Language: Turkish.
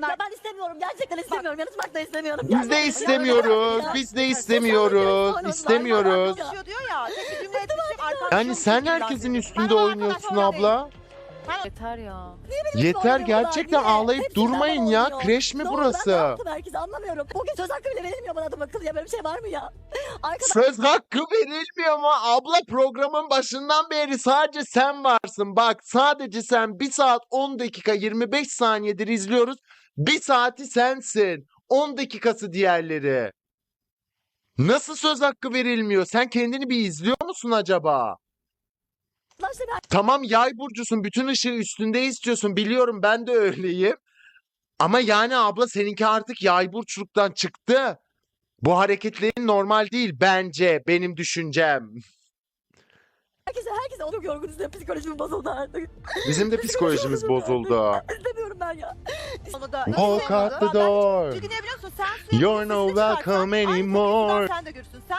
onlar. Ya ben istemiyorum. Gerçekten istemiyorum. Yanışmak da istemiyorum. Biz de istemiyoruz. Biz de istemiyoruz. İstemiyoruz. Konuşuyor diyor ya. Tek bir cümle etmişim arkadaşım. Yani sen herkesin üstünde oynuyorsun abla. Yeter ya. Yeter gerçekten Niye? ağlayıp durmayın ya. Kreş mi Ne oldu? burası? Ben ne yaptım herkese anlamıyorum. Bugün söz hakkı bile verilmiyor bana adam akıllı ya. Böyle bir şey var mı ya? Arkadaş Söz hakkı verilmiyor mu? Abla programın başından beri sadece sen varsın. Bak sadece sen 1 saat 10 dakika 25 saniyedir izliyoruz. 1 saati sensin. 10 dakikası diğerleri. Nasıl söz hakkı verilmiyor? Sen kendini bir izliyor musun acaba? Ben Tamam yay burcusun. Bütün ışığı üstünde istiyorsun. Biliyorum ben de öyleyim. Ama yani abla seninki artık yay burçluktan çıktı. Bu hareketlerin normal değil bence. Benim düşüncem. herkese herkese çok yorgun istiyorum. Psikolojim bozuldu artık. Bizim de psikolojimiz bozuldu. İstemiyorum ben ya. Onu da Walk out the door. Çünkü ne biliyor musun? Sen sürekli You're no sesini çıkarsan welcome anymore. Sen de görürsün. Sen